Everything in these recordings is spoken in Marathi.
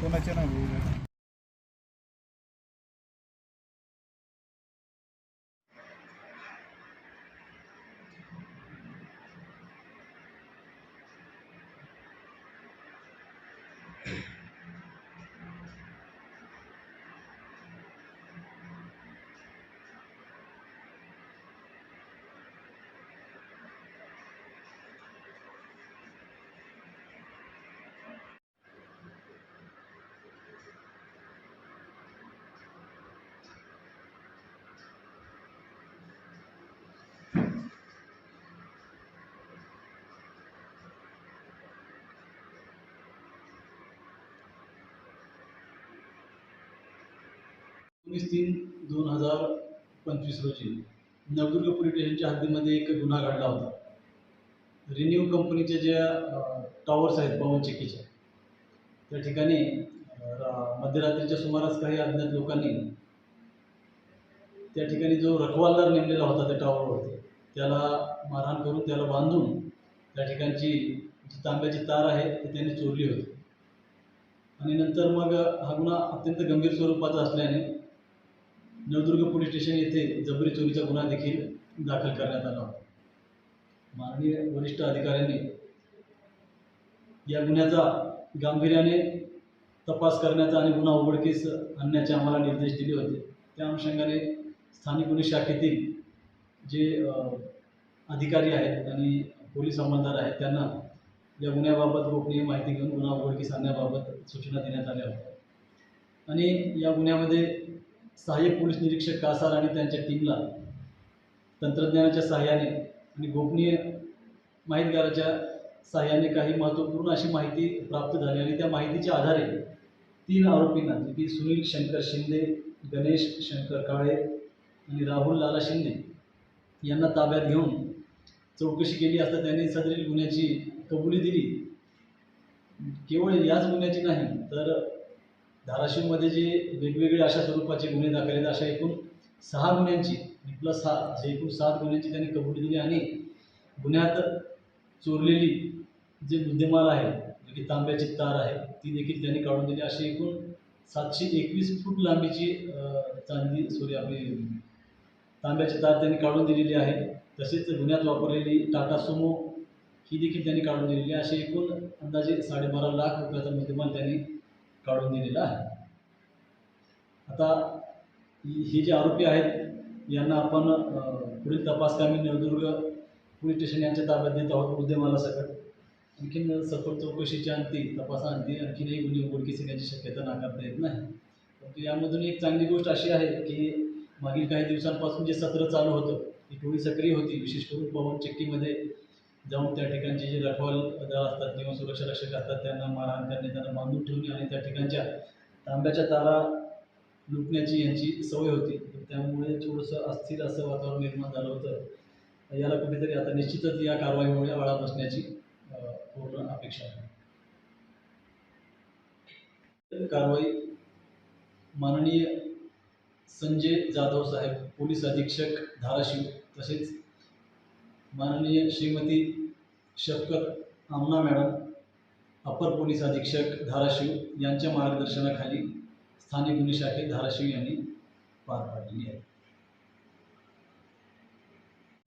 कोणाचे नाही एकोणीस तीन दोन हजार पंचवीस रोजी नवदुर्ग पोलीस स्टेशनच्या हद्दीमध्ये एक गुन्हा घडला होता. रिन्यू कंपनीच्या ज्या टॉवर्स आहेत पवनचक्कीच्या त्या ठिकाणी मध्यरात्रीच्या सुमारास काही अज्ञात लोकांनी त्या ठिकाणी जो रखवालदार नेमलेला होता त्या टॉवरवरती त्याला मारहाण करून त्याला बांधून त्या ठिकाणची जी तांब्याची तार आहे ती त्यांनी चोरली होती. आणि नंतर मग हा गुन्हा अत्यंत गंभीर स्वरूपाचा असल्याने नवदुर्ग पोलीस स्टेशन येथे जबरी चोरीचा गुन्हा देखील दाखल करण्यात आला होता. माननीय वरिष्ठ अधिकाऱ्यांनी या गुन्ह्याचा गांभीर्याने तपास करण्याचा आणि गुन्हा उघडकीस आणण्याचे आम्हाला निर्देश दिले होते. त्या अनुषंगाने स्थानिक गुन्हे शाखेतील जे अधिकारी आहेत आणि पोलीस अंमलदार आहेत त्यांना या गुन्ह्याबाबत गोपनीय माहिती घेऊन गुन्हा उघडकीस आणण्याबाबत सूचना देण्यात आल्या होत्या. आणि या गुन्ह्यामध्ये सहाय्यक पोलीस निरीक्षक कासार आणि त्यांच्या टीमला तंत्रज्ञानाच्या सहाय्याने आणि गोपनीय माहितगाराच्या सहाय्याने काही महत्त्वपूर्ण अशी माहिती प्राप्त झाली आणि त्या माहितीच्या आधारे तीन आरोपींना जे की सुनील शंकर शिंदे गणेश शंकर काळे आणि राहुल लाला शिंदे यांना ताब्यात घेऊन चौकशी केली असता त्यांनी सदरील गुन्ह्याची कबुली दिली. केवळ याच गुन्ह्याची नाही तर धाराशिवमध्ये जे वेगवेगळे अशा स्वरूपाचे गुन्हे दाखल आहेत अशा एकूण सहा गुन्ह्यांची प्लस सहा जे एकूण सात गुन्ह्यांची त्यांनी कबुली दिली आणि गुन्ह्यात चोरलेली जे मुद्देमाल आहे जे की तांब्याची तार आहे ती देखील त्यांनी काढून दिली. अशी एकूण सातशे एकवीस फूट लांबीची चांदी सॉरी आपली तांब्याची तार त्यांनी काढून दिलेली आहे. तसेच गुन्ह्यात वापरलेली टाटा सुमो ही देखील त्यांनी काढून दिलेली आहे. असे एकूण अंदाजे साडेबारा लाख रुपयाचा मुद्देमाल त्यांनी काढून दिलेला आहे. आता ही- हे जे आरोपी आहेत यांना आपण पुढील तपासकामी नवदुर्ग पोलीस स्टेशन यांच्या ताब्यात देत आहोत मुद्देमालासकट आणखीन सखोल चौकशीच्या अंती तपासाअंती आणखीनही गुन्हे उघडकीस येण्याची शक्यता नाकारता येत नाही. परंतु यामधून एक चांगली गोष्ट अशी आहे की मागील काही दिवसांपासून जे सत्र चालू होतं ती टोळी सक्रिय होती. विशेष करून पवन चक्कीमध्ये जाऊन त्या ठिकाणचे जे रखवालदार असतात किंवा सुरक्षा रक्षक असतात त्यांना मारहाण करणे त्यांना बांधून ठेवणे आणि त्या ठिकाणच्या तांब्याच्या तारा लुटण्याची यांची सवय होती. त्यामुळे थोडंसं अस्थिर असं वातावरण निर्माण झालं होतं. याला कुठेतरी आता निश्चितच या कारवाईमुळे आळा बसण्याची पूर्ण अपेक्षा आहे. कारवाई माननीय संजय जाधव साहेब पोलीस अधीक्षक धाराशिव तसेच माननीय श्रीमती शफकत आमना मॅडम अपर पोलीस अधीक्षक धाराशिव यांच्या मार्गदर्शनाखाली स्थानिक गुन्हे शाखेत धाराशिव यांनी पार पाडली आहे.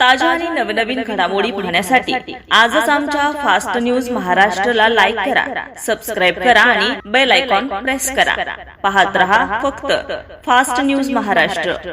ताज्या आणि नवनवीन घडामोडी पाहण्यासाठी आजच आमच्या फास्ट न्यूज महाराष्ट्रला लाईक करा सबस्क्राईब करा आणि बेल आयकॉन प्रेस करा. पाहत रहा फक्त फास्ट न्यूज महाराष्ट्र.